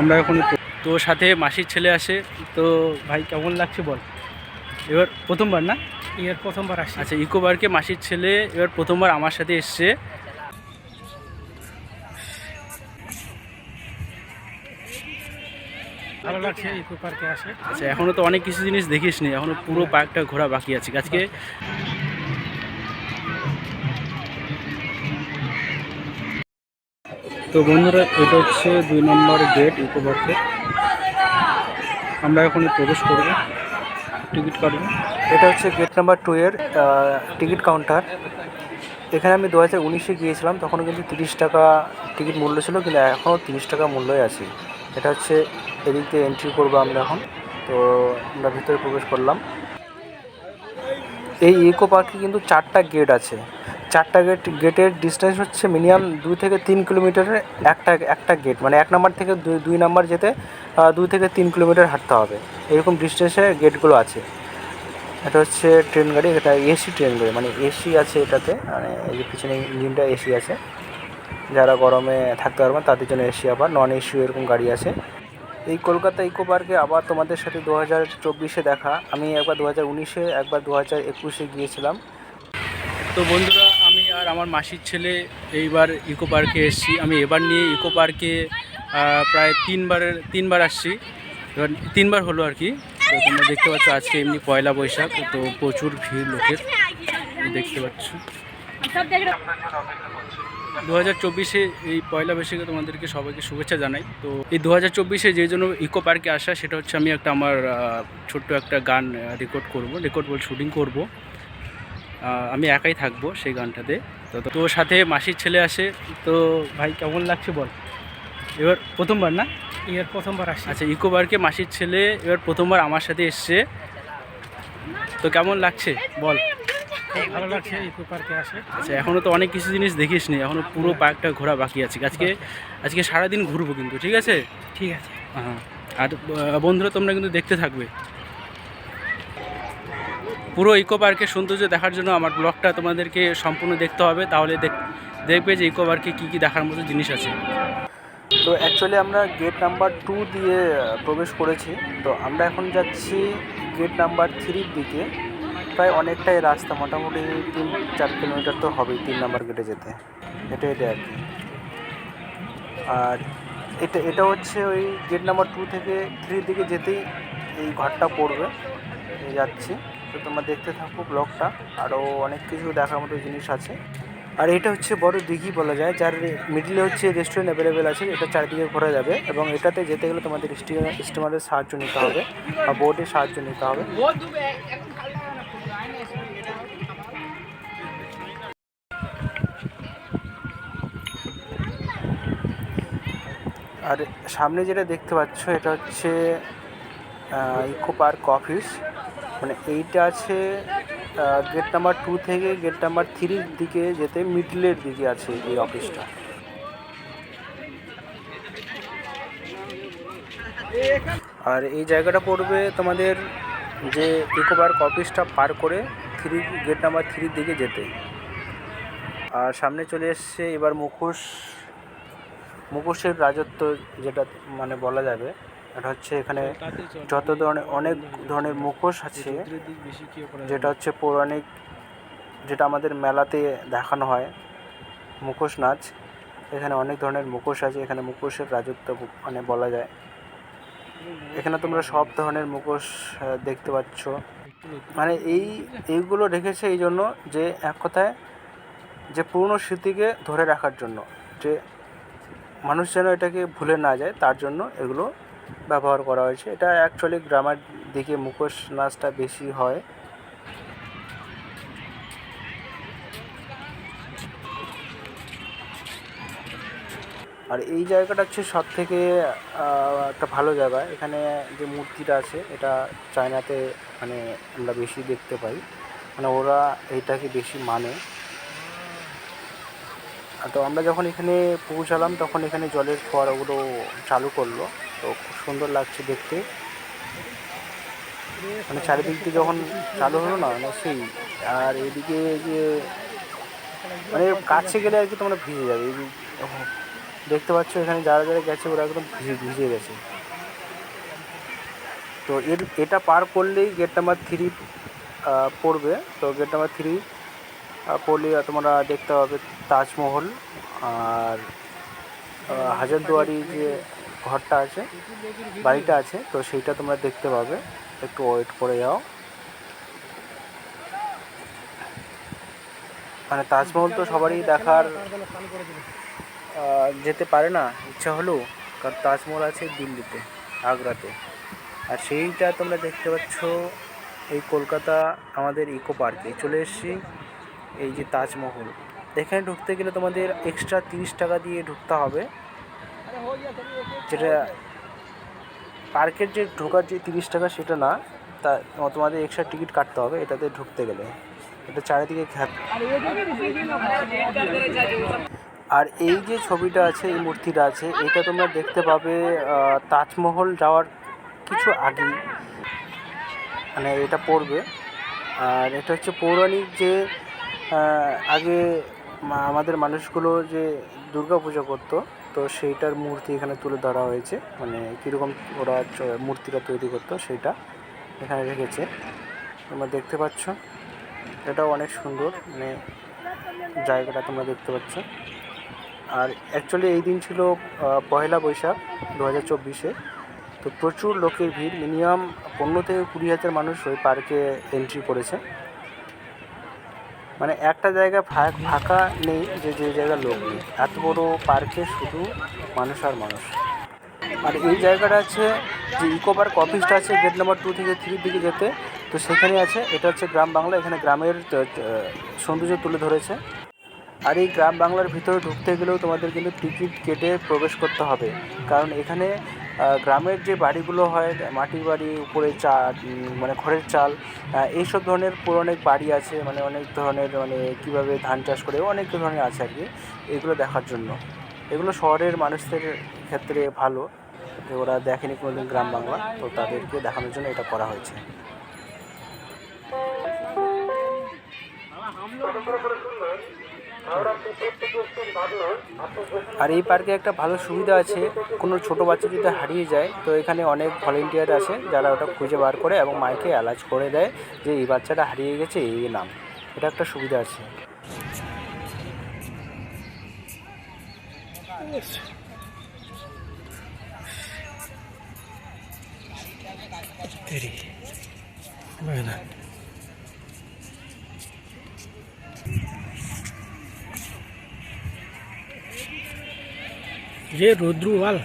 আমরা এখন তো সাথে মাসির ছেলে আসে, তো ভাই কেমন লাগছে বল? এবার প্রথমবার না? এর প্রথমবার আসি। আচ্ছা ইকো পার্কে মাসির ছেলে এবার প্রথমবার আমার সাথে এসছে। ভালো লাগছে ইকো পার্কে আসে। আচ্ছা এখনও তো অনেক কিছু জিনিস দেখিস নি এখনও পুরো পার্কটা ঘোরা বাকি আছে। আজকে তো বন্ধুরা এটা হচ্ছে দুই নম্বর গেট ইকো পার্কের আমরা এখন প্রবেশ করব। টিকিট কাটবো এটা হচ্ছে গেট নাম্বার টু এর টিকিট কাউন্টার এখানে আমি দু হাজার উনিশে গিয়েছিলাম, তখনও কিন্তু তিরিশ টাকা টিকিট মূল্য ছিল, কিন্তু এখনও তিরিশ টাকা মূল্যই আছে। এটা হচ্ছে এদিক দিয়ে এন্ট্রি করব আমরা এখন। তো আমরা ভিতরে প্রবেশ করলাম। এই ইকো পার্কে কিন্তু চারটা গেট আছে। চারটা গেট গেটের ডিস্টেন্স হচ্ছে মিনিমাম দুই থেকে তিন কিলোমিটারের একটা একটা গেট মানে এক নাম্বার থেকে দুই দুই নাম্বার যেতে দুই থেকে তিন কিলোমিটার হাঁটতে হবে। এরকম ডিস্টেন্সে গেটগুলো আছে। এটা হচ্ছে ট্রেন গাড়ি, এটা এসি ট্রেন গাড়ি মানে এসি আছে এটাতে মানে এই যে পিছনে ইঞ্জিনটা এসি আছে। যারা গরমে থাকতে পারবে না, তাদের জন্য এসি আবার নন এসি এরকম গাড়ি আছে। এই কলকাতা ইকো পার্কে আবার তোমাদের সাথে দু হাজার চব্বিশে দেখা। আমি একবার দু হাজার উনিশে, একবার দু হাজার একুশে গিয়েছিলাম। তো বন্ধুরা আমার মাসির ছেলে এইবার ইকো পার্কে এসেছি। আমি এবার নিয়ে ইকো পার্কে প্রায় তিনবারের তিনবার আসছি। এবার তিনবার হলো আর কি। তো তোমরা দেখতে পাচ্ছ আজকে এমনি পয়লা বৈশাখ, তো প্রচুর ভিড় লোকের। দেখতে পাচ্ছ। দু হাজার চব্বিশে এই পয়লা বৈশাখে তোমাদেরকে সবাইকে শুভেচ্ছা জানাই। তো এই দু হাজার চব্বিশে যে জন্য ইকো পার্কে আসা, সেটা হচ্ছে আমি একটা আমার ছোট্ট একটা গান রেকর্ড করব। রেকর্ড বল শুটিং করব। আমি একাই থাকব সেই গানটাতে। তো তো সাথে মাসির ছেলে আসে তো ভাই কেমন লাগছে বল? এবার প্রথমবার না? এবার প্রথমবার আসি। আচ্ছা ইকো পার্কে মাসির ছেলে এবার প্রথমবার আমার সাথে এসছে। তো কেমন লাগছে? বল। ভালো লাগছে ইকো পার্কে আসে। আচ্ছা এখনও তো অনেক কিছু জিনিস দেখিস নি এখনও পুরো পার্কটা ঘোরা বাকি আছে। আজকে আজকে সারাদিন ঘুরবো কিন্তু ঠিক আছে? ঠিক আছে। হ্যাঁ আর বন্ধুরা তোমরা কিন্তু দেখতে থাকবে। পুরো ইকো পার্কের সৌন্দর্য দেখার জন্য আমার ব্লগটা তোমাদেরকে সম্পূর্ণ দেখতে হবে। তাহলে দেখ- দেখবে যে ইকো পার্কে কী কী দেখার মতো জিনিস আছে। তো অ্যাকচুয়ালি আমরা গেট নাম্বার টু দিয়ে প্রবেশ করেছি। তো আমরা এখন যাচ্ছি গেট নাম্বার থ্রির দিকে। প্রায় অনেকটাই রাস্তা, মোটামুটি তিন, চার কিলোমিটার তো হবেই তিন নাম্বার গেটে যেতে। এটা এটা আর কি আর এটা এটা হচ্ছে ওই গেট নাম্বার টু থেকে থ্রির দিকে যেতেই এই ঘরটা পড়বে। যাচ্ছি। তো তোমরা দেখতে থাকো ব্লগটা। আরও অনেক কিছু দেখার মতো জিনিস আছে। আর এটা হচ্ছে বড় দিঘি বলা যায়, যার মিডিলে হচ্ছে রেস্টুরেন্ট অ্যাভেলেবেল আছে এটা চারদিকে ঘোরা যাবে। এবং এটাতে যেতে গেলে তোমাদের স্টিমার স্টিমারের সাহায্য নিতে হবে, বা বোটের সাহায্য নিতে হবে। আর সামনে যেটা দেখতে পাচ্ছ, এটা হচ্ছে ইকো পার্ক অফিস। মানে এইটা আছে গেট নাম্বার টু থেকে গেট নাম্বার থ্রির দিকে যেতে মিডলের দিকে আছে এই অফিসটা আর এই জায়গাটা পড়বে তোমাদের যে ইকো পার্ক অফিসটা পার করে থ্রি গেট নাম্বার থ্রির দিকে যেতে। আর সামনে চলে এসছে এবার মুখোশ, মুখোশের রাজত্ব যেটা মানে বলা যাবে। এটা হচ্ছে এখানে যত ধরনের অনেক ধরনের মুখোশ আছে যেটা হচ্ছে পৌরাণিক যেটা আমাদের মেলাতে দেখানো হয় মুখোশ নাচ। এখানে অনেক ধরনের মুখোশ আছে এখানে মুখোশের রাজত্ব মানে বলা যায়। এখানে তোমরা সব ধরনের মুখোশ দেখতে পাচ্ছ। মানে এই এইগুলো রেখেছে এই জন্য যে এক কথায় যে পুরনো স্মৃতিকে ধরে রাখার জন্য যে মানুষ যেন এটাকে ভুলে না যায় তার জন্য এগুলো ব্যবহার করা হয়েছে। এটা অ্যাকচুয়ালি গ্রামের দিকে মুখোশ নাচটা বেশি হয়। আর এই জায়গাটা হচ্ছে সব থেকে একটা ভালো জায়গা। এখানে যে মূর্তিটা আছে, এটা চায়নাতে মানে আমরা বেশি দেখতে পাই। মানে ওরা এইটাকে বেশি মানে। তো আমরা যখন এখানে পৌঁছালাম, তখন এখানে জলের ফোয়ারাগুলো চালু করল। তো খুব সুন্দর লাগছে দেখতে। মানে চারিদিক যখন চালু হলো না মানে সেই, আর এদিকে যে মানে কাছে গেলে আর কি তোমরা ভিজে যাবে। দেখতে পাচ্ছ এখানে যারা যারা গেছে ওরা একদম ভিজে ভিজে গেছে। তো এর, এটা পার করলেই গেট নাম্বার থ্রি পড়বে। তো গেট নাম্বার থ্রি পড়লে তোমরা দেখতে পাবে তাজমহল। আর হাজারদুয়ারি যে ঘরটা আছে, বাড়িটা আছে, তো সেইটা তোমরা দেখতে পাবে। একটু ওয়েট করে যাও। মানে তাজমহল তো সবারই দেখার যেতে পারে না, ইচ্ছা হলেও, কারণ তাজমহল আছে দিল্লিতে, আগ্রাতে। আর সেইটা তোমরা দেখতে পাচ্ছ এই কলকাতা, আমাদের ইকো পার্কে চলে এসেছি এই যে তাজমহল। এখানে ঢুকতে গেলে তোমাদের এক্সট্রা তিরিশ টাকা দিয়ে ঢুকতে হবে। যেটা পার্কের যে ঢোকার যে তিরিশ টাকা সেটা না, তা তোমাদের এক্সট্রা টিকিট কাটতে হবে, এটাতে ঢুকতে গেলে। এটা চারিদিকে খ্যাত আর এই যে ছবিটা আছে, এই মূর্তিটা আছে, এটা তোমরা দেখতে পাবে তাজমহল যাওয়ার কিছু আগেই। মানে এটা পড়বে। আর এটা হচ্ছে পৌরাণিক যে আগে আমাদের মানুষগুলো যে দুর্গা পুজো করতো তো সেইটার মূর্তি এখানে তুলে ধরা হয়েছে। মানে কীরকম ওরা মূর্তিটা তৈরি করতো সেটা এখানে রেখেছে। তোমরা দেখতে পাচ্ছ, এটাও অনেক সুন্দর। মানে জায়গাটা তোমরা দেখতে পাচ্ছ। আর অ্যাকচুয়ালি এই দিন ছিল পয়লা বৈশাখ দু হাজার চব্বিশে। তো প্রচুর লোকের ভিড়। মিনিমাম পনেরো থেকে কুড়ি হাজার মানুষ ওই পার্কে এন্ট্রি করেছে। মানে একটা জায়গা ফাঁকা নেই যে যে জায়গায় লোক নেই। এত বড় পার্কে শুধু মানুষ আর মানুষ। আর এই জায়গাটা আছে যে ইকো পার্ক অফিসটা আছে গেট নাম্বার টু থেকে থ্রির দিকে যেতে। তো সেখানে আছে, এটা হচ্ছে গ্রাম বাংলা, এখানে গ্রামের সৌন্দর্য তুলে ধরেছে। আর এই গ্রাম বাংলার ভিতরে ঢুকতে গেলেও তোমাদের কিন্তু টিকিট কেটে প্রবেশ করতে হবে। কারণ এখানে গ্রামের যে বাড়িগুলো হয়, মাটির বাড়ি উপরে চা মানে খড়ের চাল এইসব ধরনের পুরো অনেক বাড়ি আছে মানে অনেক ধরনের মানে কীভাবে ধান চাষ করে, অনেক ধরনের আছে আর কি, এগুলো দেখার জন্য। এগুলো শহরের মানুষদের ক্ষেত্রে ভালো, যে ওরা দেখেনি কোনোদিন গ্রাম বাংলা, তো তাদেরকে দেখানোর জন্য এটা করা হয়েছে। আর এই পার্কে একটা ভালো সুবিধা আছে, কোনো ছোট বাচ্চা যদি হারিয়ে যায়, তো এখানে অনেক ভলেন্টিয়ার আছে যারা ওটা খুঁজে বার করে এবং মাইকে অ্যালাজ করে দেয় যে এই বাচ্চাটা হারিয়ে গেছে, এই নাম। এটা একটা সুবিধা আছে। જે રોદ્રુવાલ